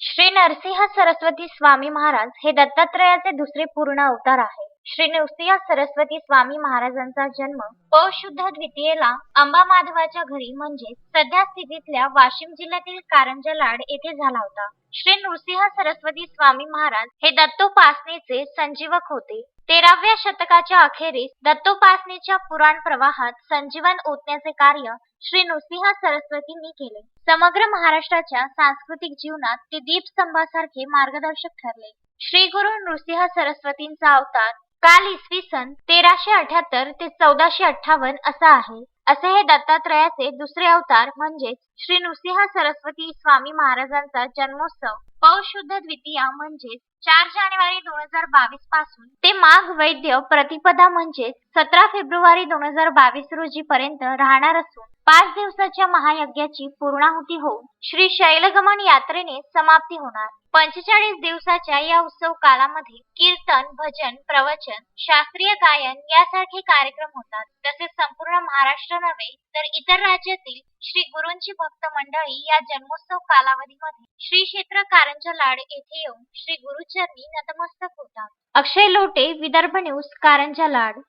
श्री नरसिंह सरस्वती स्वामी महाराज हे दत्तात्रयाचे दुसरे पूर्ण अवतार आहे श्री नृसिंह सरस्वती स्वामी महाराजांचा जन्म पौशुद्ध द्वितीयेला अंबा माधवाच्या घरी म्हणजे सध्या स्थितीतल्या वाशिम जिल्ह्यातील कारंजा लाड येथे झाला होता. श्री नृसिंह सरस्वती स्वामी महाराज हे दत्तोपासनेचे संजीवक होते. तेराव्या शतकाच्या अखेरीस दत्तोपासनेच्या पुराण प्रवाहात संजीवन ओतण्याचे कार्य श्री नृसिंह सरस्वतींनी केले. समग्र महाराष्ट्राच्या सांस्कृतिक जीवनात ते दीपस्तंभासारखे मार्गदर्शक ठरले. श्री गुरु नृसिंह सरस्वतींचा अवतार काल इसवी सन तेराशे अठ्याहत्तर ते चौदाशे अठ्ठावन्न असा आहे. असे हे दत्तात्रयाचे दुसरे अवतार म्हणजेच श्री नृसिंह सरस्वती स्वामी महाराजांचा जन्मोत्सव. पौष शुद्ध द्वितीया म्हणजेच चार जानेवारी दोन हजार बावीसपासून. ते माघ वैद्य प्रतिपदा म्हणजेच सतरा फेब्रुवारी दोन हजार बावीस रोजी पर्यंत राहणार असून पाच दिवसाच्या महायज्ञाची पूर्णाहुती होऊन श्री शैलगमन यात्रेने समाप्ती होणार. पंचेचाळीस दिवसाच्या या उत्सव कालामध्ये कीर्तन भजन प्रवचन शास्त्रीय गायन यासारखे कार्यक्रम होतात. तसेच महाराष्ट्र नव्हे तर इतर राज्यातील श्री गुरूंची भक्त मंडळी या जन्मोत्सव कालावधीमध्ये श्री क्षेत्र कारंजा लाड येथे येऊन श्री गुरुचरणी नतमस्तक होतात. अक्षय लोटे विदर्भ न्यूज कारंजा लाड.